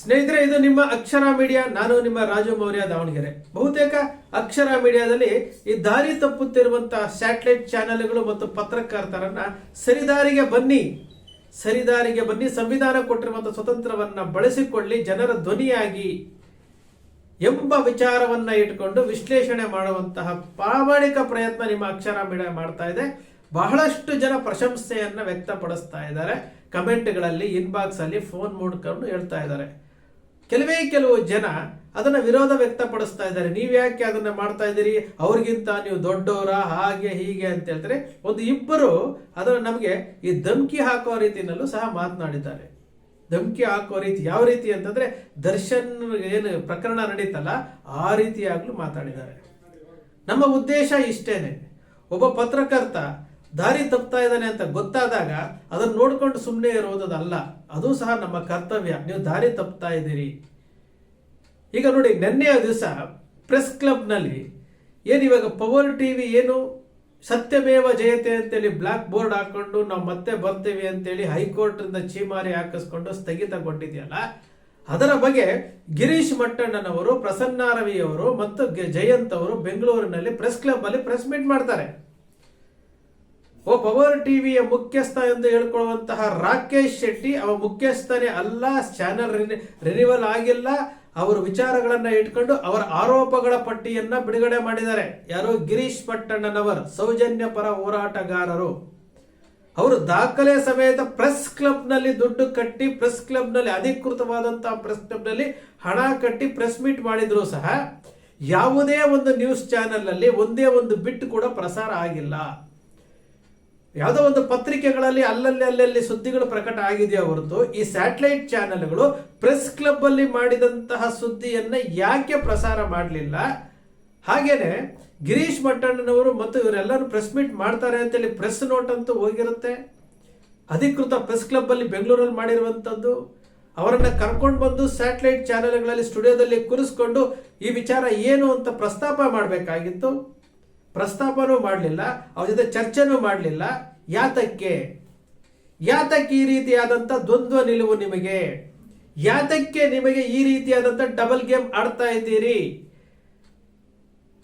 ಸ್ನೇಹಿತರೆ, ಇದು ನಿಮ್ಮ ಅಕ್ಷರ ಮೀಡಿಯಾ, ನಾನು ನಿಮ್ಮ ರಾಜು ಮೌರ್ಯ ದಾವಣಗೆರೆ. ಬಹುತೇಕ ಅಕ್ಷರ ಮೀಡಿಯಾದಲ್ಲಿ ಈ ದಾರಿ ತಪ್ಪುತ್ತಿರುವಂತಹ ಸ್ಯಾಟಲೈಟ್ ಚಾನೆಲ್ಗಳು ಮತ್ತು ಪತ್ರಕರ್ತರನ್ನ ಸರಿದಾರಿಗೆ ಬನ್ನಿ ಸರಿದಾರಿಗೆ ಬನ್ನಿ, ಸಂವಿಧಾನ ಕೊಟ್ಟಿರುವಂತಹ ಸ್ವತಂತ್ರವನ್ನ ಬಳಸಿಕೊಳ್ಳಿ, ಜನರ ಧ್ವನಿಯಾಗಿ ಎಂಬ ವಿಚಾರವನ್ನ ಇಟ್ಕೊಂಡು ವಿಶ್ಲೇಷಣೆ ಮಾಡುವಂತಹ ಪ್ರಾಮಾಣಿಕ ಪ್ರಯತ್ನ ನಿಮ್ಮ ಅಕ್ಷರ ಮೀಡಿಯಾ ಮಾಡ್ತಾ ಇದೆ. ಬಹಳಷ್ಟು ಜನ ಪ್ರಶಂಸೆಯನ್ನ ವ್ಯಕ್ತಪಡಿಸ್ತಾ ಇದ್ದಾರೆ. ಕಮೆಂಟ್ಗಳಲ್ಲಿ ಇನ್ಬಾಕ್ಸ್ ಅಲ್ಲಿ ಫೋನ್ ಮೂಡ್ಕೊಂಡು ಹೇಳ್ತಾ ಇದ್ದಾರೆ. ಕೆಲವೇ ಕೆಲವು ಜನ ಅದನ್ನ ವಿರೋಧ ವ್ಯಕ್ತಪಡಿಸ್ತಾ ಇದ್ದಾರೆ. ನೀವ್ ಯಾಕೆ ಅದನ್ನ ಮಾಡ್ತಾ ಇದ್ದೀರಿ? ಅವ್ರಿಗಿಂತ ನೀವು ದೊಡ್ಡವರ ಹಾಗೆ ಹೀಗೆ ಅಂತ ಹೇಳ್ತಾರೆ. ಒಂದು ಇಬ್ಬರು ಅದನ್ನು ನಮಗೆ ಈ ಧಮ್ಕಿ ಹಾಕೋ ರೀತಿಯಲ್ಲೂ ಸಹ ಮಾತನಾಡಿದ್ದಾರೆ. ಧಮ್ಕಿ ಹಾಕೋ ರೀತಿ ಯಾವ ರೀತಿ ಅಂತಂದ್ರೆ ದರ್ಶನ್ ಏನು ಪ್ರಕರಣ ನಡೀತಲ್ಲ, ಆ ರೀತಿಯಾಗ್ಲೂ ಮಾತಾಡಿದ್ದಾರೆ. ನಮ್ಮ ಉದ್ದೇಶ ಇಷ್ಟೇನೆ. ಒಬ್ಬ ಪತ್ರಕರ್ತ ದಾರಿ ತಪ್ತಾ ಇದ್ದಾನೆ ಅಂತ ಗೊತ್ತಾದಾಗ ಅದನ್ನ ನೋಡ್ಕೊಂಡು ಸುಮ್ಮನೆ ಇರೋದಲ್ಲ ಅದು ಸಹ ನಮ್ಮ ಕರ್ತವ್ಯ. ನೀವು ದಾರಿ ತಪ್ತಾ ಇದ್ದೀರಿ. ಈಗ ನೋಡಿ, ನಿನ್ನೆಯ ದಿವಸ ಪ್ರೆಸ್ ಕ್ಲಬ್ನಲ್ಲಿ ಏನು ಇವಾಗ ಪವರ್ ಟಿವಿ ಏನು ಸತ್ಯಮೇವ ಜಯತೆ ಅಂತೇಳಿ ಬ್ಲ್ಯಾಕ್ ಬೋರ್ಡ್ ಹಾಕೊಂಡು ನಾವು ಮತ್ತೆ ಬರ್ತೀವಿ ಅಂತೇಳಿ ಹೈಕೋರ್ಟ್ರಿಂದ ಚೀಮಾರಿ ಹಾಕಿಸ್ಕೊಂಡು ಸ್ಥಗಿತಗೊಂಡಿದೆಯಲ್ಲ, ಅದರ ಬಗ್ಗೆ ಗಿರೀಶ್ ಮಟ್ಟಣ್ಣನವರು, ಪ್ರಸನ್ನ ರವಿಯವರು ಮತ್ತು ಜಯಂತ್ ಅವರು ಬೆಂಗಳೂರಿನಲ್ಲಿ ಪ್ರೆಸ್ ಕ್ಲಬ್ ಅಲ್ಲಿ ಪ್ರೆಸ್ ಮೀಟ್ ಮಾಡ್ತಾರೆ. ಓ, ಪವರ್ ಟಿವಿಯ ಮುಖ್ಯಸ್ಥ ಎಂದು ಹೇಳ್ಕೊಳ್ಳುವಂತಹ ರಾಕೇಶ್ ಶೆಟ್ಟಿ ಅವ ಮುಖ್ಯಸ್ಥನೇ ಅಲ್ಲ, ಚಾನೆಲ್ ರಿನಿವಲ್ ಆಗಿಲ್ಲ. ಅವರು ವಿಚಾರಗಳನ್ನ ಇಟ್ಕೊಂಡು ಅವರ ಆರೋಪಗಳ ಪಟ್ಟಿಯನ್ನ ಬಿಡುಗಡೆ ಮಾಡಿದ್ದಾರೆ. ಯಾರು ಗಿರೀಶ್ ಪಟ್ಟಣ್ಣನವರ್, ಸೌಜನ್ಯ ಪರ ಹೋರಾಟಗಾರರು. ಅವರು ದಾಖಲೆ ಸಮೇತ ಪ್ರೆಸ್ ಕ್ಲಬ್ನಲ್ಲಿ ದುಡ್ಡು ಕಟ್ಟಿ, ಪ್ರೆಸ್ ಕ್ಲಬ್ನಲ್ಲಿ ಅಧಿಕೃತವಾದಂತಹ ಪ್ರೆಸ್ ಕ್ಲಬ್ನಲ್ಲಿ ಹಣ ಕಟ್ಟಿ ಪ್ರೆಸ್ ಮೀಟ್ ಮಾಡಿದ್ರು ಸಹ ಯಾವುದೇ ಒಂದು ನ್ಯೂಸ್ ಚಾನೆಲ್ ಅಲ್ಲಿ ಒಂದೇ ಒಂದು ಬಿಟ್ ಕೂಡ ಪ್ರಸಾರ ಆಗಿಲ್ಲ. ಯಾವುದೋ ಒಂದು ಪತ್ರಿಕೆಗಳಲ್ಲಿ ಅಲ್ಲಲ್ಲಿ ಅಲ್ಲಲ್ಲಿ ಸುದ್ದಿಗಳು ಪ್ರಕಟ ಆಗಿದೆಯಾ ಹೊರತು ಈ ಸ್ಯಾಟಲೈಟ್ ಚಾನೆಲ್ಗಳು ಪ್ರೆಸ್ ಕ್ಲಬ್ ಅಲ್ಲಿ ಮಾಡಿದಂತಹ ಸುದ್ದಿಯನ್ನ ಯಾಕೆ ಪ್ರಸಾರ ಮಾಡಲಿಲ್ಲ? ಹಾಗೇನೆ ಗಿರೀಶ್ ಮಟ್ಟಣ್ಣನವರು ಮತ್ತು ಇವರೆಲ್ಲರೂ ಪ್ರೆಸ್ ಮೀಟ್ ಮಾಡ್ತಾರೆ ಅಂತೇಳಿ ಪ್ರೆಸ್ ನೋಟ್ ಅಂತೂ ಹೋಗಿರುತ್ತೆ. ಅಧಿಕೃತ ಪ್ರೆಸ್ ಕ್ಲಬ್ ಅಲ್ಲಿ ಬೆಂಗಳೂರಲ್ಲಿ ಮಾಡಿರುವಂತದ್ದು ಅವರನ್ನು ಕರ್ಕೊಂಡು ಬಂದು ಸ್ಯಾಟಲೈಟ್ ಚಾನೆಲ್ಗಳಲ್ಲಿ ಸ್ಟುಡಿಯೋದಲ್ಲಿ ಕೂರಿಸ್ಕೊಂಡು ಈ ವಿಚಾರ ಏನು ಅಂತ ಪ್ರಸ್ತಾಪ ಮಾಡಬೇಕಾಗಿತ್ತು. ಪ್ರಸ್ತಾಪನೂ ಮಾಡಲಿಲ್ಲ, ಅವ್ರ ಜೊತೆ ಚರ್ಚೆನೂ ಮಾಡಲಿಲ್ಲ. ಯಾತಕ್ಕೆ? ಯಾತಕ್ಕೆ ಈ ರೀತಿಯಾದಂಥ ದ್ವಂದ್ವ ನಿಲುವು ನಿಮಗೆ? ಯಾತಕ್ಕೆ ನಿಮಗೆ ಈ ರೀತಿಯಾದಂಥ ಡಬಲ್ ಗೇಮ್ ಆಡ್ತಾ ಇದ್ದೀರಿ?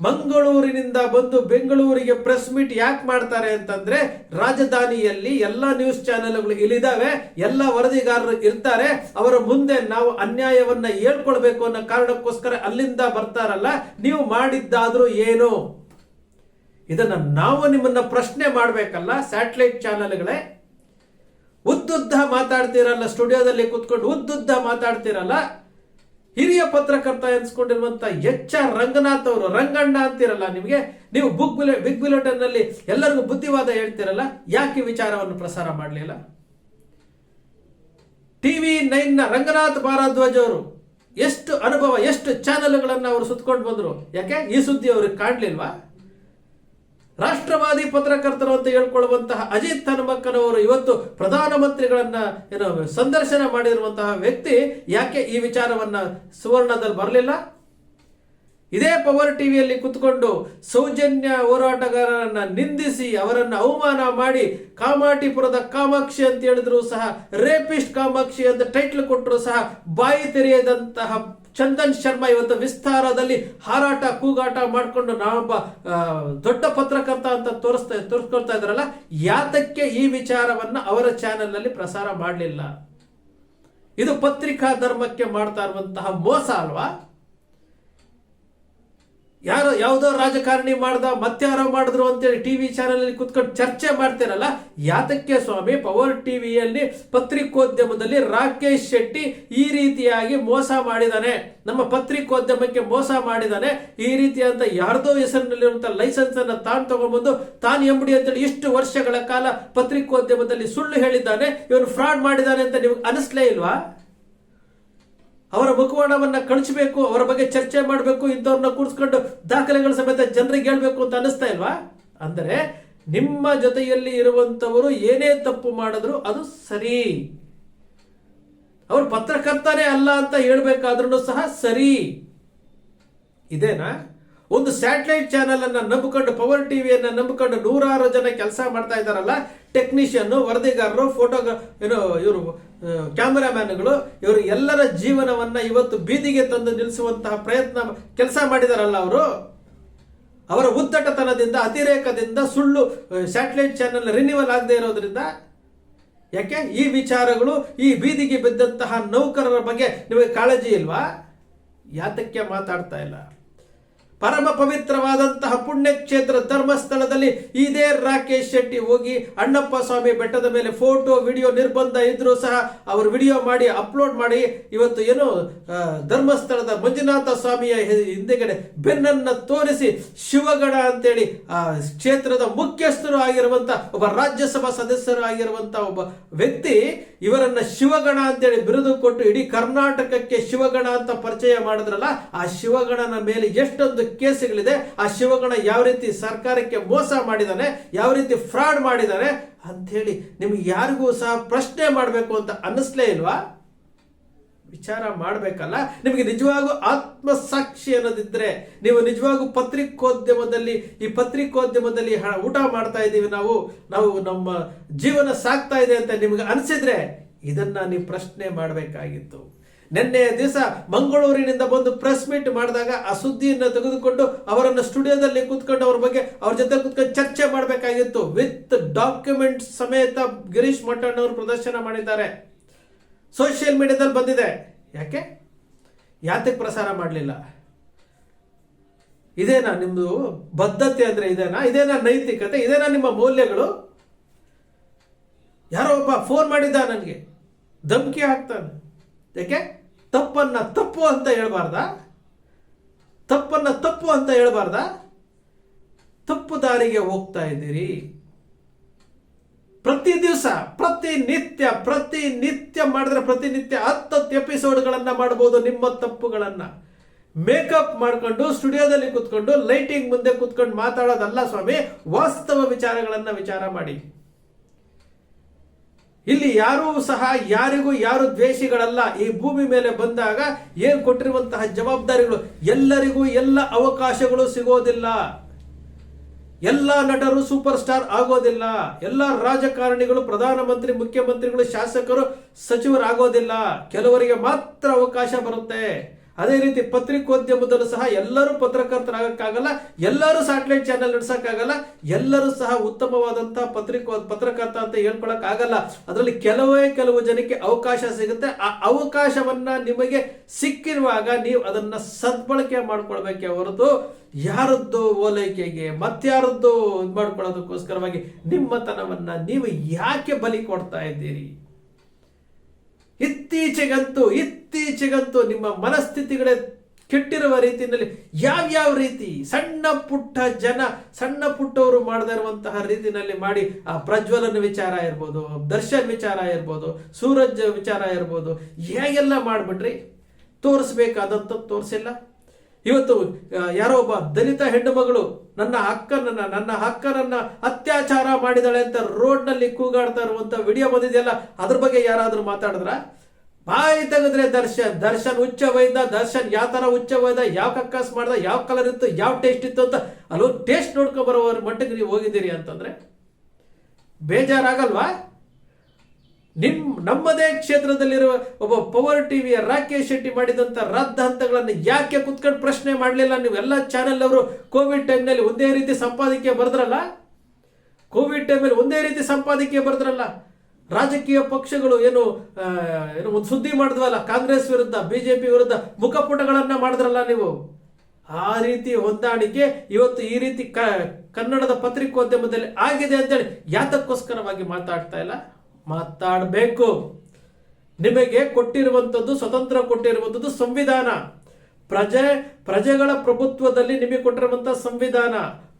ಮಂಗಳೂರಿನಿಂದ ಬಂದು ಬೆಂಗಳೂರಿಗೆ ಪ್ರೆಸ್ ಮೀಟ್ ಯಾಕೆ ಮಾಡ್ತಾರೆ ಅಂತಂದ್ರೆ, ರಾಜಧಾನಿಯಲ್ಲಿ ಎಲ್ಲ ನ್ಯೂಸ್ ಚಾನೆಲ್ಗಳು ಇಲ್ಲಿದ್ದಾವೆ, ಎಲ್ಲ ವರದಿಗಾರರು ಇರ್ತಾರೆ, ಅವರ ಮುಂದೆ ನಾವು ಅನ್ಯಾಯವನ್ನ ಹೇಳ್ಕೊಳ್ಬೇಕು ಅನ್ನೋ ಕಾರಣಕ್ಕೋಸ್ಕರ ಅಲ್ಲಿಂದ ಬರ್ತಾರಲ್ಲ, ನೀವು ಮಾಡಿದ್ದಾದ್ರೂ ಏನು? ಇದನ್ನ ನಾವು ನಿಮ್ಮನ್ನ ಪ್ರಶ್ನೆ ಮಾಡಬೇಕಲ್ಲ ಸ್ಯಾಟಲೈಟ್ ಚಾನೆಲ್ಗಳೇ. ಉದ್ದುದ್ದ ಮಾತಾಡ್ತಿರಲ್ಲ, ಸ್ಟುಡಿಯೋದಲ್ಲಿ ಕುತ್ಕೊಂಡು ಉದ್ದುದ್ದ ಮಾತಾಡ್ತಿರಲ್ಲ. ಹಿರಿಯ ಪತ್ರಕರ್ತ ಎನ್ಸ್ಕೊಂಡಿರುವಂತ ಎಚ್ ಆರ್ ರಂಗನಾಥ್ ಅವರು, ರಂಗಣ್ಣ ಅಂತಿರಲ್ಲ ನಿಮಗೆ, ನೀವು ಬುಕ್ ಬಿಗ್ ಬುಲೆಟನ್ ಎಲ್ಲರಿಗೂ ಬುದ್ಧಿವಾದ ಹೇಳ್ತಿರಲ್ಲ, ಯಾಕೆ ವಿಚಾರವನ್ನು ಪ್ರಸಾರ ಮಾಡಲಿಲ್ಲ? ಟಿವಿ ನೈನ್ನ ರಂಗನಾಥ್ ಭಾರದ್ವಾಜ್ ಅವರು, ಎಷ್ಟು ಅನುಭವ, ಎಷ್ಟು ಚಾನೆಲ್ಗಳನ್ನು ಅವರು ಸುತ್ಕೊಂಡು ಬಂದರು? ಯಾಕೆ? ಈ ಸುದ್ದಿ ಅವ್ರಿಗೆ ಕಾಣ್ಲಿಲ್ವಾ? ರಾಷ್ಟ್ರವಾದಿ ಪತ್ರಕರ್ತರು ಅಂತ ಹೇಳ್ಕೊಳ್ಳುವಂತಹ ಅಜಿತ್ ಹನುಮಕ್ಕನವರು ಇವತ್ತು ಪ್ರಧಾನಮಂತ್ರಿಗಳನ್ನ ಏನು ಸಂದರ್ಶನ ಮಾಡಿರುವಂತಹ ವ್ಯಕ್ತಿ ಯಾಕೆ ಈ ವಿಚಾರವನ್ನ ಸುವರ್ಣದಲ್ಲಿ ಬರಲಿಲ್ಲ? ಇದೇ ಪವರ್ ಟಿವಿಯಲ್ಲಿ ಕುತ್ಕೊಂಡು ಸೌಜನ್ಯ ಹೋರಾಟಗಾರರನ್ನ ನಿಂದಿಸಿ ಅವರನ್ನು ಅವಮಾನ ಮಾಡಿ ಕಾಮಾಟಿಪುರದ ಕಾಮಾಕ್ಷಿ ಅಂತ ಹೇಳಿದ್ರು ಸಹ, ರೇಪಿಸ್ಟ್ ಕಾಮಾಕ್ಷಿ ಅಂತ ಟೈಟ್ಲ್ ಕೊಟ್ಟರು ಸಹ ಬಾಯಿ ತೆರೆಯದಂತಹ ಚಂದನ್ ಶರ್ಮಾ ಇವತ್ತು ವಿಸ್ತಾರದಲ್ಲಿ ಹಾರಾಟ, ಕೂಗಾಟ ಮಾಡಿಕೊಂಡು ನಾವೊಬ್ಬ ದೊಡ್ಡ ಪತ್ರಕರ್ತ ಅಂತ ತೋರಿಸ್ತಾ, ತೋರಿಸ್ಕೊಳ್ತಾ ಇದ್ರಲ್ಲ ಯಾತಕ್ಕೆ ಈ ವಿಚಾರವನ್ನ ಅವರ ಚಾನೆಲ್ನಲ್ಲಿ ಪ್ರಸಾರ ಮಾಡಲಿಲ್ಲ? ಇದು ಪತ್ರಿಕಾ ಧರ್ಮಕ್ಕೆ ಮಾಡ್ತಾ ಇರುವಂತಹ ಮೋಸ ಅಲ್ವಾ? ಯಾರೋ ಯಾವುದೋ ರಾಜಕಾರಣಿ ಮಾಡ್ದ ಮತ್ತಾರೋ ಮಾಡಿದ್ರು ಅಂತೇಳಿ ಟಿ ವಿ ಅಲ್ಲಿ ಕುತ್ಕೊಂಡು ಚರ್ಚೆ ಮಾಡ್ತೀರಲ್ಲ, ಯಾತಕ್ಕೆ ಸ್ವಾಮಿ? ಪವರ್ ಟಿವಿಯಲ್ಲಿ ಪತ್ರಿಕೋದ್ಯಮದಲ್ಲಿ ರಾಕೇಶ್ ಶೆಟ್ಟಿ ಈ ರೀತಿಯಾಗಿ ಮೋಸ ಮಾಡಿದಾನೆ. ನಮ್ಮ ಪತ್ರಿಕೋದ್ಯಮಕ್ಕೆ ಮೋಸ ಮಾಡಿದಾನೆ. ಈ ರೀತಿಯಾದ ಯಾರ್ದೋ ಹೆಸರಿನಲ್ಲಿರುವಂಥ ಲೈಸೆನ್ಸ್ ಅನ್ನ ತಾನು ತಗೊಂಡ್ಬಂದು, ತಾನು ಎಂಬುಡಿ ಅಂತೇಳಿ ಇಷ್ಟು ವರ್ಷಗಳ ಕಾಲ ಪತ್ರಿಕೋದ್ಯಮದಲ್ಲಿ ಸುಳ್ಳು ಹೇಳಿದ್ದಾನೆ. ಇವನು ಫ್ರಾಡ್ ಮಾಡಿದ್ದಾನೆ ಅಂತ ನಿಮ್ಗೆ ಅನಿಸ್ಲೇ ಇಲ್ವಾ? ಅವರ ಮುಖವಾಡವನ್ನ ಕಳಿಸಬೇಕು, ಅವರ ಬಗ್ಗೆ ಚರ್ಚೆ ಮಾಡಬೇಕು, ಇಂಥವ್ರನ್ನ ಕೂರಿಸ್ಕೊಂಡು ದಾಖಲೆಗಳ ಸಮೇತ ಜನರಿಗೆ ಹೇಳಬೇಕು ಅಂತ ಅನಿಸ್ತಾ ಇಲ್ವಾ? ಅಂದರೆ ನಿಮ್ಮ ಜೊತೆಯಲ್ಲಿ ಇರುವಂತವರು ಏನೇ ತಪ್ಪು ಮಾಡಿದ್ರು ಅದು ಸರಿ. ಅವರು ಪತ್ರಕರ್ತನೇ ಅಲ್ಲ ಅಂತ ಹೇಳ್ಬೇಕಾದ್ರೂ ಸಹ ಸರಿ. ಇದೇನಾ? ಒಂದು ಸ್ಯಾಟಲೈಟ್ ಚಾನೆಲ್ ಅನ್ನ ನಂಬಿಕೊಂಡು ಪವರ್ ಟಿವಿಯನ್ನ ನಂಬಿಕೊಂಡು ನೂರಾರು ಜನ ಕೆಲಸ ಮಾಡ್ತಾ ಇದ್ದಾರಲ್ಲ, ಟೆಕ್ನಿಷಿಯನ್, ವರದಿಗಾರರು, ಫೋಟೋ ಏನು, ಇವರು ಕ್ಯಾಮರಾಮ್ಯಾನ್ಗಳು, ಇವರು ಎಲ್ಲರ ಜೀವನವನ್ನ ಇವತ್ತು ಬೀದಿಗೆ ತಂದು ನಿಲ್ಲಿಸುವಂತಹ ಪ್ರಯತ್ನ ಕೆಲಸ ಮಾಡಿದಾರಲ್ಲ ಅವರು. ಅವರ ಉದ್ದಟತನದಿಂದ, ಅತಿರೇಕದಿಂದ ಸುಳ್ಳು ಸ್ಯಾಟಲೈಟ್ ಚಾನೆಲ್ ರಿನ್ಯೂವಲ್ ಆಗದೆ ಇರೋದ್ರಿಂದ ಯಾಕೆ? ಈ ವಿಚಾರಗಳು, ಈ ಬೀದಿಗೆ ಬಿದ್ದಂತಹ ನೌಕರರ ಬಗ್ಗೆ ನಿಮಗೆ ಕಾಳಜಿ ಇಲ್ವಾ? ಯಾತಕ್ಕೆ ಮಾತಾಡ್ತಾ ಇಲ್ಲ? ಪರಮ ಪವಿತ್ರವಾದಂತಹ ಪುಣ್ಯಕ್ಷೇತ್ರ ಧರ್ಮಸ್ಥಳದಲ್ಲಿ ಇದೇ ರಾಕೇಶ್ ಶೆಟ್ಟಿ ಹೋಗಿ ಅಣ್ಣಪ್ಪ ಸ್ವಾಮಿ ಬೆಟ್ಟದ ಮೇಲೆ ಫೋಟೋ, ವಿಡಿಯೋ ನಿರ್ಬಂಧ ಇದ್ರೂ ಸಹ ಅವರು ವಿಡಿಯೋ ಮಾಡಿ, ಅಪ್ಲೋಡ್ ಮಾಡಿ, ಇವತ್ತು ಏನು ಧರ್ಮಸ್ಥಳದ ಮಂಜುನಾಥ ಸ್ವಾಮಿಯ ಹಿಂದೆಗಡೆ ಬೆನ್ನನ್ನ ತೋರಿಸಿ ಶಿವಗಣ ಅಂತೇಳಿ, ಆ, ಕ್ಷೇತ್ರದ ಮುಖ್ಯಸ್ಥರು ಆಗಿರುವಂಥ ಒಬ್ಬ ರಾಜ್ಯಸಭಾ ಸದಸ್ಯರು ಆಗಿರುವಂಥ ಒಬ್ಬ ವ್ಯಕ್ತಿ ಇವರನ್ನ ಶಿವಗಣ ಅಂತೇಳಿ ಬಿರುದು ಕೊಟ್ಟು ಇಡೀ ಕರ್ನಾಟಕಕ್ಕೆ ಶಿವಗಣ ಅಂತ ಪರಿಚಯ ಮಾಡಿದ್ರಲ್ಲ, ಆ ಶಿವಗಣನ ಮೇಲೆ ಎಷ್ಟೊಂದು ಕೇಸುಗಳಿದೆ. ಆ ಶಿವಗಣ ಯಾವ ರೀತಿ ಸರ್ಕಾರಕ್ಕೆ ಮೋಸ ಮಾಡಿದಾನೆ, ಯಾವ ರೀತಿ ಫ್ರಾಡ್ ಮಾಡಿದಾನೆ ಅಂತ ಹೇಳಿ ನಿಮ್ಗೆ ಯಾರಿಗೂ ಸಹ ಪ್ರಶ್ನೆ ಮಾಡಬೇಕು ಅಂತ ಅನ್ನಿಸ್ಲೇ ಇಲ್ವಾ? ವಿಚಾರ ಮಾಡಬೇಕಲ್ಲ. ನಿಮಗೆ ನಿಜವಾಗೂ ಆತ್ಮಸಾಕ್ಷಿ ಅನ್ನೋದಿದ್ರೆ ನೀವು ನಿಜವಾಗೂ ಪತ್ರಿಕೋದ್ಯಮದಲ್ಲಿ, ಈ ಪತ್ರಿಕೋದ್ಯಮದಲ್ಲಿ ಹಣ ಊಟ ಮಾಡ್ತಾ ಇದ್ದೀವಿ ನಾವು ನಾವು ನಮ್ಮ ಜೀವನ ಸಾಕ್ತಾ ಇದೆ ಅಂತ ನಿಮಗೆ ಅನಿಸಿದ್ರೆ ಇದನ್ನ ನೀವು ಪ್ರಶ್ನೆ ಮಾಡಬೇಕಾಗಿತ್ತು. ನಿನ್ನೆ ದಿವಸ ಮಂಗಳೂರಿನಿಂದ ಬಂದು ಪ್ರೆಸ್ ಮೀಟ್ ಮಾಡಿದಾಗ ಆ ಸುದ್ದಿಯನ್ನು ತೆಗೆದುಕೊಂಡು ಅವರನ್ನು ಸ್ಟುಡಿಯೋದಲ್ಲಿ ಕೂತ್ಕೊಂಡು ಅವ್ರ ಬಗ್ಗೆ ಅವ್ರ ಜೊತೆ ಕೂತ್ಕೊಂಡು ಚರ್ಚೆ ಮಾಡಬೇಕಾಗಿತ್ತು. ವಿತ್ ಡಾಕ್ಯುಮೆಂಟ್ ಸಮೇತ ಗಿರೀಶ್ ಮಠಣ್ಣವರು ಪ್ರದರ್ಶನ ಮಾಡಿದ್ದಾರೆ. ಸೋಷಿಯಲ್ ಮೀಡಿಯಾದಲ್ಲಿ ಬಂದಿದೆ. ಯಾಕೆ? ಯಾತಕ್ಕೆ ಪ್ರಸಾರ ಮಾಡಲಿಲ್ಲ? ಇದೇನಾ ನಿಮ್ಮದು ಬದ್ಧತೆ ಅಂದ್ರೆ ಇದೇನಾ? ಇದೇನಾ ನೈತಿಕತೆ? ಇದೇನಾ ನಿಮ್ಮ ಮೌಲ್ಯಗಳು? ಯಾರೋ ಒಬ್ಬ ಫೋನ್ ಮಾಡಿದ್ದ ನನಗೆ. ಧಮಕಿ ಹಾಕ್ತಾನೆ. ಯಾಕೆ? ತಪ್ಪನ್ನ ತಪ್ಪು ಅಂತ ಹೇಳ್ಬಾರ್ದ? ತಪ್ಪನ್ನ ತಪ್ಪು ಅಂತ ಹೇಳ್ಬಾರ್ದ? ತಪ್ಪು ದಾರಿಗೆ ಹೋಗ್ತಾ ಇದ್ದೀರಿ. ಪ್ರತಿ ದಿವಸ ಪ್ರತಿನಿತ್ಯ ಪ್ರತಿನಿತ್ಯ ಮಾಡಿದ್ರೆ ಪ್ರತಿನಿತ್ಯ ಹತ್ತತ್ತು ಎಪಿಸೋಡ್ಗಳನ್ನು ಮಾಡಬಹುದು ನಿಮ್ಮ ತಪ್ಪುಗಳನ್ನು. ಮೇಕಪ್ ಮಾಡ್ಕೊಂಡು, ಸ್ಟುಡಿಯೋದಲ್ಲಿ ಕೂತ್ಕೊಂಡು, ಲೈಟಿಂಗ್ ಮುಂದೆ ಕೂತ್ಕೊಂಡು ಮಾತಾಡೋದಲ್ಲ ಸ್ವಾಮಿ, ವಾಸ್ತವ ವಿಚಾರಗಳನ್ನು ವಿಚಾರ ಮಾಡಿ. ಇಲ್ಲಿ ಯಾರೂ ಸಹ ಯಾರಿಗೂ ಯಾರು ದ್ವೇಷಿಗಳಲ್ಲ. ಈ ಭೂಮಿ ಮೇಲೆ ಬಂದಾಗ ಏನು ಕೊಟ್ಟಿರುವಂತಹ ಜವಾಬ್ದಾರಿಗಳು? ಎಲ್ಲರಿಗೂ ಎಲ್ಲ ಅವಕಾಶಗಳು ಸಿಗೋದಿಲ್ಲ. ಎಲ್ಲ ನಟರು ಸೂಪರ್ ಸ್ಟಾರ್ ಆಗೋದಿಲ್ಲ. ಎಲ್ಲ ರಾಜಕಾರಣಿಗಳು, ಪ್ರಧಾನಮಂತ್ರಿ, ಮುಖ್ಯಮಂತ್ರಿಗಳು, ಶಾಸಕರು ಸಚಿವರಾಗೋದಿಲ್ಲ. ಕೆಲವರಿಗೆ ಮಾತ್ರ ಅವಕಾಶ ಬರುತ್ತೆ. ಅದೇ ರೀತಿ ಪತ್ರಿಕೋದ್ಯಮದಲ್ಲೂ ಸಹ ಎಲ್ಲರೂ ಪತ್ರಕರ್ತರಾಗಕ್ಕಾಗಲ್ಲ, ಎಲ್ಲರೂ ಸ್ಯಾಟಲೈಟ್ ಚಾನೆಲ್ ನಡೆಸೋಕ್ಕಾಗಲ್ಲ, ಎಲ್ಲರೂ ಸಹ ಉತ್ತಮವಾದಂತಹ ಪತ್ರಿಕೋ, ಪತ್ರಕರ್ತ ಅಂತ ಹೇಳ್ಕೊಳಕ್ ಅದರಲ್ಲಿ ಕೆಲವೇ ಕೆಲವು ಜನಕ್ಕೆ ಅವಕಾಶ ಸಿಗುತ್ತೆ. ಆ ಅವಕಾಶವನ್ನ ನಿಮಗೆ ಸಿಕ್ಕಿರುವಾಗ ನೀವು ಅದನ್ನ ಸದ್ಬಳಕೆ ಮಾಡ್ಕೊಳ್ಬೇಕೆ ಹೊರತು ಯಾರದ್ದು ಓಲೈಕೆಗೆ ಮತ್ಯಾರದ್ದು ಇದು ಮಾಡ್ಕೊಳ್ಳೋದಕ್ಕೋಸ್ಕರವಾಗಿ ನಿಮ್ಮತನವನ್ನ ನೀವು ಯಾಕೆ ಬಲಿ ಕೊಡ್ತಾ ಇದ್ದೀರಿ? ಇತ್ತೀಚೆಗಂತೂ ಇತ್ತೀಚೆಗಂತೂ ನಿಮ್ಮ ಮನಸ್ಥಿತಿಗಳೇ ಕೆಟ್ಟಿರುವ ರೀತಿಯಲ್ಲಿ ಯಾವ್ಯಾವ ರೀತಿ ಸಣ್ಣ ಪುಟ್ಟ ಜನ, ಸಣ್ಣ ಪುಟ್ಟವರು ಮಾಡದೇ ಇರುವಂತಹ ರೀತಿನಲ್ಲಿ ಮಾಡಿ ಆ ಪ್ರಜ್ವಲನ ವಿಚಾರ ಇರ್ಬೋದು, ದರ್ಶನ್ ವಿಚಾರ ಇರ್ಬೋದು, ಸೂರಜ್ ವಿಚಾರ ಇರ್ಬೋದು, ಹೇಗೆಲ್ಲ ಮಾಡಿಬಿಟ್ರಿ? ತೋರಿಸ್ಬೇಕಾದಂಥ ತೋರಿಸಿಲ್ಲ? ಇವತ್ತು ಯಾರೋ ಒಬ್ಬ ದಲಿತ ಹೆಣ್ಣು ಮಗಳು ನನ್ನ ಅಕ್ಕನನ್ನ ನನ್ನ ಅಕ್ಕನನ್ನ ಅತ್ಯಾಚಾರ ಮಾಡಿದಾಳೆ ಅಂತ ರೋಡ್ನಲ್ಲಿ ಕೂಗಾಡ್ತಾ ಇರುವಂತ ವಿಡಿಯೋ ಬಂದಿದೆಯಲ್ಲ, ಅದ್ರ ಬಗ್ಗೆ ಯಾರಾದರೂ ಮಾತಾಡಿದ್ರ? ಬಾಯಿ ತೆಗೆದ್ರೆ ದರ್ಶನ್ ದರ್ಶನ್ ಉಚ್ಚ ವೈದ ದರ್ಶನ್ ಯಾವ ತರ ಉಚ್ಚ ವೈದ ಯಾವ ಕಕ್ಕಾಸ್ ಮಾಡ್ದ, ಯಾವ ಕಲರ್ ಇತ್ತು, ಯಾವ ಟೇಸ್ಟ್ ಇತ್ತು ಅಂತ ಅಲ್ಲೊಂದು ಟೇಸ್ಟ್ ನೋಡ್ಕೊ ಬರೋ ಮಟ್ಟಿಗೆ ನೀವು ಹೋಗಿದ್ದೀರಿ ಅಂತಂದ್ರೆ ಬೇಜಾರಾಗಲ್ವಾ? ನಿಮ್ ನಮ್ಮದೇ ಕ್ಷೇತ್ರದಲ್ಲಿರುವ ಒಬ್ಬ ಪವರ್ ಟಿವಿಯ ರಾಕೇಶ್ ಶೆಟ್ಟಿ ಮಾಡಿದಂತ ರದ್ದ ಹಂತಗಳನ್ನು ಯಾಕೆ ಕುತ್ಕೊಂಡು ಪ್ರಶ್ನೆ ಮಾಡಲಿಲ್ಲ? ನೀವು ಎಲ್ಲ ಚಾನೆಲ್ ಅವರು ಕೋವಿಡ್ ಟೈಮ್ನಲ್ಲಿ ಒಂದೇ ರೀತಿ ಸಂಪಾದಕೀಯ ಬರೆದ್ರಲ್ಲ? ಕೋವಿಡ್ ಟೈಮಲ್ಲಿ ಒಂದೇ ರೀತಿ ಸಂಪಾದಕೀಯ ಬರೆದ್ರಲ್ಲ? ರಾಜಕೀಯ ಪಕ್ಷಗಳು ಏನು ಏನು ಒಂದು ಸುದ್ದಿ ಮಾಡಿದ್ವಲ್ಲ? ಕಾಂಗ್ರೆಸ್ ವಿರುದ್ಧ ಬಿಜೆಪಿ ವಿರುದ್ಧ ಮುಖಪುಟಗಳನ್ನು ಮಾಡಿದ್ರಲ್ಲ ನೀವು? ಆ ರೀತಿ ಹೊಂದಾಣಿಕೆ ಇವತ್ತು ಈ ರೀತಿ ಕನ್ನಡದ ಪತ್ರಿಕೋದ್ಯಮದಲ್ಲಿ ಆಗಿದೆ ಅಂತೇಳಿ ಯಾತಕ್ಕೋಸ್ಕರವಾಗಿ ಮಾತಾಡ್ತಾ ಇಲ್ಲ? ಮಾತಾಡಬೇಕು. ನಿಮಗೆ ಕೊಟ್ಟಿರುವಂಥದ್ದು, ಸ್ವತಂತ್ರ ಕೊಟ್ಟಿರುವಂಥದ್ದು ಸಂವಿಧಾನ. ಪ್ರಜೆ, ಪ್ರಜೆಗಳ ಪ್ರಭುತ್ವದಲ್ಲಿ ನಿಮಗೆ ಕೊಟ್ಟಿರುವಂತಹ ಸಂವಿಧಾನ.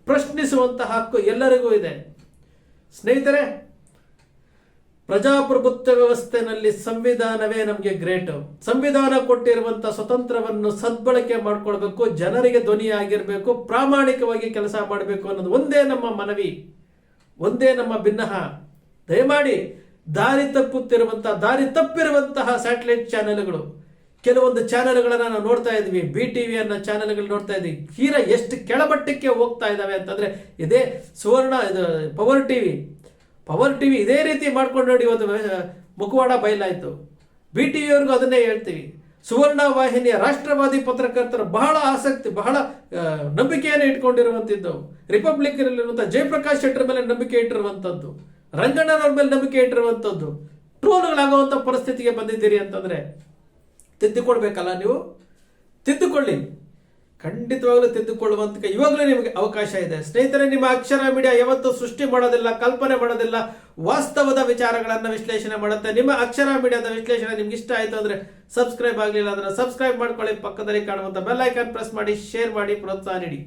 ಪ್ರಶ್ನಿಸುವಂತಹ ಹಕ್ಕು ಎಲ್ಲರಿಗೂ ಇದೆ. ಸ್ನೇಹಿತರೆ, ಪ್ರಜಾಪ್ರಭುತ್ವ ವ್ಯವಸ್ಥೆನಲ್ಲಿ ಸಂವಿಧಾನವೇ ನಮಗೆ ಗ್ರೇಟ್. ಸಂವಿಧಾನ ಕೊಟ್ಟಿರುವಂತಹ ಸ್ವತಂತ್ರವನ್ನು ಸದ್ಬಳಕೆ ಮಾಡ್ಕೊಳ್ಬೇಕು, ಜನರಿಗೆ ಧ್ವನಿಯಾಗಿರಬೇಕು ಪ್ರಾಮಾಣಿಕವಾಗಿ ಕೆಲಸ ಮಾಡಬೇಕು ಅನ್ನೋದು ಒಂದೇ ನಮ್ಮ ಮನವಿ, ಒಂದೇ ನಮ್ಮ ಭಿನ್ನಹ ದಯಮಾಡಿ ದಾರಿ ತಪ್ಪುತ್ತಿರುವಂತಹ ದಾರಿ ತಪ್ಪಿರುವಂತಹ ಸ್ಯಾಟಲೈಟ್ ಚಾನೆಲ್ಗಳು ಕೆಲವೊಂದು ಚಾನೆಲ್ಗಳನ್ನು ನಾವು ನೋಡ್ತಾ ಇದ್ವಿ. ಬಿ ಟಿ ವಿ ಅನ್ನೋ ಚಾನೆಲ್ಗಳು ನೋಡ್ತಾ ಇದ್ವಿ. ತೀರಾ ಎಷ್ಟು ಕೆಳಮಟ್ಟಕ್ಕೆ ಹೋಗ್ತಾ ಇದ್ದಾವೆ ಅಂತಂದ್ರೆ, ಇದೇ ಸುವರ್ಣ, ಇದು ಪವರ್ ಟಿವಿ ಪವರ್ ಟಿವಿ ಇದೇ ರೀತಿ ಮಾಡ್ಕೊಂಡು ನೋಡಿ ಇವತ್ತು ಮುಖವಾಡ ಬಯಲಾಯಿತು. ಬಿ ಟಿ ವಿಯವ್ರಿಗೂ ಅದನ್ನೇ ಹೇಳ್ತೀವಿ. ಸುವರ್ಣ ವಾಹಿನಿಯ ರಾಷ್ಟ್ರವಾದಿ ಪತ್ರಕರ್ತರು ಬಹಳ ಆಸಕ್ತಿ, ಬಹಳ ನಂಬಿಕೆಯನ್ನು ಇಟ್ಕೊಂಡಿರುವಂಥದ್ದು ರಿಪಬ್ಲಿಕ್ ಇರುವಂಥ ಜಯಪ್ರಕಾಶ್ ಶೆಟ್ಟರ್ ಮೇಲೆ ನಂಬಿಕೆ ಇಟ್ಟಿರುವಂಥದ್ದು ರಂಗಣ್ಣನವ್ರ ಮೇಲೆ ನಂಬಿಕೆ ಇಟ್ಟಿರುವಂಥದ್ದು ಟ್ರೋಲ್ಗಳಾಗುವಂಥ ಪರಿಸ್ಥಿತಿಗೆ ಬಂದಿದ್ದೀರಿ ಅಂತಂದ್ರೆ ತಿದ್ದುಕೊಳ್ಬೇಕಲ್ಲ ನೀವು? ತಿದ್ದುಕೊಳ್ಳಿ. ಖಂಡಿತವಾಗ್ಲೂ ತಿದ್ದುಕೊಳ್ಳುವಂತ ಇವಾಗಲೂ ನಿಮಗೆ ಅವಕಾಶ ಇದೆ. ಸ್ನೇಹಿತರೆ, ನಿಮ್ಮ ಅಕ್ಷರ ಮೀಡಿಯಾ ಯಾವತ್ತೂ ಸೃಷ್ಟಿ ಮಾಡೋದಿಲ್ಲ, ಕಲ್ಪನೆ ಮಾಡೋದಿಲ್ಲ, ವಾಸ್ತವದ ವಿಚಾರಗಳನ್ನು ವಿಶ್ಲೇಷಣೆ ಮಾಡುತ್ತೆ. ನಿಮ್ಮ ಅಕ್ಷರ ಮೀಡಿಯಾದ ವಿಶ್ಲೇಷಣೆ ನಿಮ್ಗೆ ಇಷ್ಟ ಆಯಿತು ಅಂದ್ರೆ ಸಬ್ಸ್ಕ್ರೈಬ್ ಆಗಲಿಲ್ಲ ಅಂದ್ರೆ ಸಬ್ಸ್ಕ್ರೈಬ್ ಮಾಡ್ಕೊಳ್ಳಿ. ಪಕ್ಕದಲ್ಲಿ ಕಾಣುವಂಥ ಬೆಲ್ ಐಕಾನ್ ಪ್ರೆಸ್ ಮಾಡಿ, ಶೇರ್ ಮಾಡಿ, ಪ್ರೋತ್ಸಾಹ ನೀಡಿ.